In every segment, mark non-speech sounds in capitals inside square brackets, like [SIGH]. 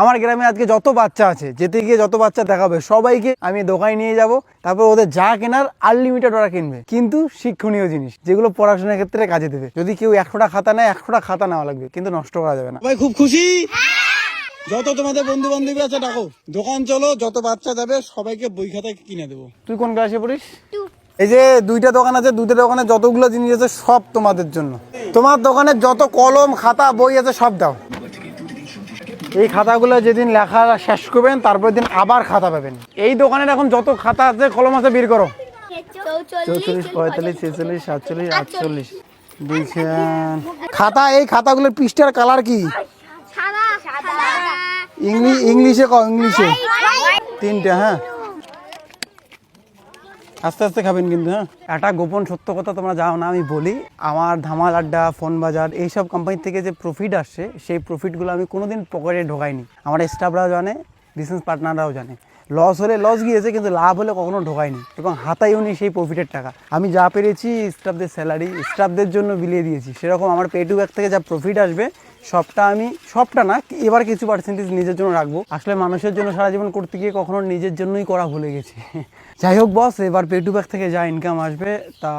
আমার গ্রামে আজকে যত বাচ্চা আছে যেতে গিয়ে যত বাচ্চা দেখাবে সবাইকে আমি দোকানে নিয়ে যাব তারপর ওদের যা কেনার আনলিমিটেড ওরা কিনবে। কিন্তু শিক্ষণীয় জিনিস যেগুলো পড়াশোনার ক্ষেত্রে কাজে দেবে। যদি কেউ একশোটা খাতা নেয় একশোটা খাতা নেওয়া লাগবে কিন্তু নষ্ট করা যাবে না। ভাই খুব খুশি? যত তোমাদের বন্ধু বান্ধবী আছে ডাকো। দোকান চলো যত বাচ্চা যাবে সবাইকে বই খাতা কিনে দেবো। তুই কোন ক্লাসে পড়িস? এই যে দুইটা দোকান আছে দুইটা দোকানে যতগুলো জিনিস আছে সব তোমাদের জন্য। তোমার দোকানে যত কলম খাতা বই আছে সব দাও। এই খাতাগুলো যেদিন লেখা শেষ করবেন তারপর দিন আবার খাতা পাবেন। এই দোকানের এখন যত খাতা আছে কলম আছে বের করো। চৌচল্লিশ পঁয়তাল্লিশ ছেচল্লিশ সাতচল্লিশ আটচল্লিশ। দিয়েছেন। খাতা এই খাতাগুলোর পৃষ্ঠার কালার কি? সাদা। সাদা ইংলিশ ইংলিশে। ক ইংলিশে তিনটে হ্যাঁ। আস্তে আস্তে খাবেন কিন্তু হ্যাঁ? একটা গোপন সত্য কথা তোমরা যাও না, আমি বলি। আমার ধামাল আড্ডা, ফোন বাজার, এইসব কোম্পানি থেকে যে প্রফিট আসছে সেই প্রফিটগুলো আমি কোনোদিন পকেটে ঢোকাইনি। আমার স্টাফরাও জানে বিজনেস পার্টনাররাও জানে। লস হলে লস গিয়েছে, কিন্তু লাভ হলে কখনো ঢোকায়নি। এবং হাতাইও নি সেই প্রফিটের টাকা। আমি যা পেরেছি স্টাফদের স্যালারি স্টাফদের জন্য বিলিয়ে দিয়েছি। সেরকম আমার পেটু ব্যাগ থেকে যা প্রফিট আসবে, সবটা আমি, সবটা না, এবার কিছু পার্সেন্টেজ নিজের জন্য রাখব। আসলে মানুষের জন্য সারা জীবন করতে গিয়ে কখনো নিজের জন্যই করা ভুলে গেছি। [LAUGHS] যাই হোক বস এবার পেটু ব্যাগ থেকে যা ইনকাম আসবে, তা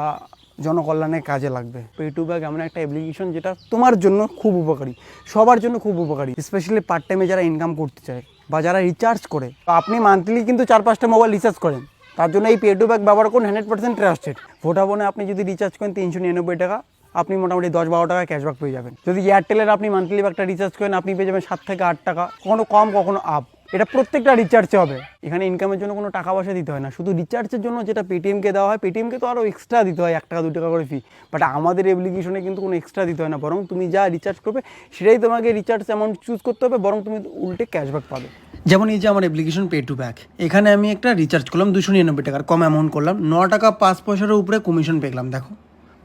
জনকল্যাণে কাজে লাগবে। পেটু ব্যাগ এমন একটা অ্যাপ্লিকেশন যেটা তোমার জন্য খুব উপকারী, সবার জন্য খুব উপকারী স্পেশালি পার্ট টাইমে যারা ইনকাম করতে চায়। বা যারা রিচার্জ করে, তো আপনি মান্থলি কিন্তু চার পাঁচটা মোবাইল রিচার্জ করেন। তার জন্য এই পে টু ব্যাগ ব্যবহার করুন হান্ড্রেড পার্সেন্ট ট্রাস্টেড ভোডাফোনে আপনি যদি রিচার্জ করেন তিনশো নিরানব্বই টাকা, আপনি মোটামুটি দশ বারো টাকা ক্যাশব্যাক পেয়ে যাবেন। যদি এয়ারটেলের আপনি মান্থলি একটা রিচার্জ করেন, আপনি পেয়ে যাবেন সাত থেকে আট টাকা কখনো কম কখনো আপ এটা প্রত্যেকটা রিচার্জে হবে। এখানে ইনকামের জন্য কোনো টাকা পয়সা দিতে হয় না। শুধু রিচার্জের জন্য যেটা পেটিএমকে দেওয়া হয় পেটিএমকে তো আরও এক্সট্রা দিতে হয়, এক টাকা, দু টাকা করে ফি বাট আমাদের অ্যাপ্লিকেশনে কিন্তু কোনো এক্সট্রা দিতে হয় না। বরং তুমি যা রিচার্জ করবে, সেটাই তোমাকে রিচার্জ অ্যামাউন্ট চুজ করতে হবে, বরং তুমি উল্টে ক্যাশব্যাক পাবে। যেমন এই যে আমার অ্যাপ্লিকেশন পে টু ব্যাক এখানে আমি একটা রিচার্জ করলাম দুশো নিরানব্বই টাকার। কম অ্যামাউন্ট করলাম। ন টাকা পাঁচ পয়সার উপরে কমিশন পেলাম দেখো।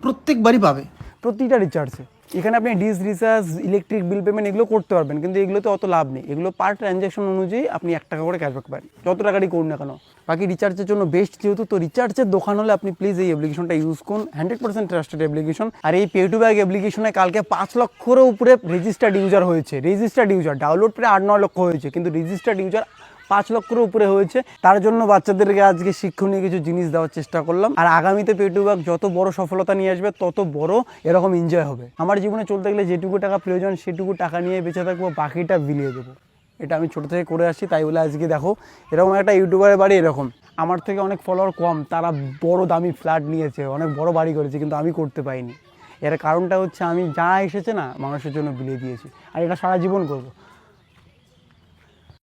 প্রত্যেকবারই পাবে। প্রতিটা রিচার্জে এখানে আপনি dish recharge electric bill payment এগুলো করতে পারবেন, কিন্তু এগুলোতে অত লাভ নেই। এগুলো পার ট্রানজ্যাকশন অনুযায়ী আপনি এক টাকা করে ক্যাশব্যাক পাবেন। যত টাকারই করুন না কেন। বাকি রিচার্জের জন্য বেস্ট যেহেতু, তো রিচার্জের দোকান হলে আপনি প্লিজ এই অ্যাপ্লিকেশনটা ইউজ করুন। হান্ড্রেড পার্সেন্ট ট্রাস্টেড অ্যাপ্লিকেশন আর এই পে টু ব্যাগ অ্যাপ্লিকেশনে কালকে পাঁচ লক্ষেরও উপরে রেজিস্টার্ড ইউজার হয়েছে। রেজিস্টার্ড ইউজার ডাউনলোড প্রায় আট, নয় লক্ষ হয়েছে। কিন্তু রেজিস্টার্ড ইউজার পাঁচ লক্ষের উপরে হয়েছে। তার জন্য বাচ্চাদেরকে আজকে শিক্ষণীয় কিছু জিনিস দেওয়ার চেষ্টা করলাম। আর আগামীতে পেটুবাগ যত বড় সফলতা নিয়ে আসবে, তত বড় এরকম এনজয় হবে। আমার জীবনে চলতে গেলে যেটুকু টাকা প্রয়োজন, সেটুকু টাকা নিয়ে বেঁচে থাকব, বাকিটা বিলিয়ে দেবো। এটা আমি ছোটো থেকে করে আসছি, তাই বলে আজকে দেখো, এরকম একটা ইউটিউবারের বাড়ি এরকম। আমার থেকে অনেক ফলোয়ার কম, তারা বড় দামি ফ্ল্যাট নিয়েছে, অনেক বড় বাড়ি করেছে, কিন্তু আমি করতে পাইনি এর কারণটা হচ্ছে আমি, যা এসেছে না, মানুষের জন্য বিলিয়ে দিয়েছি। আর এটা সারা জীবন করব।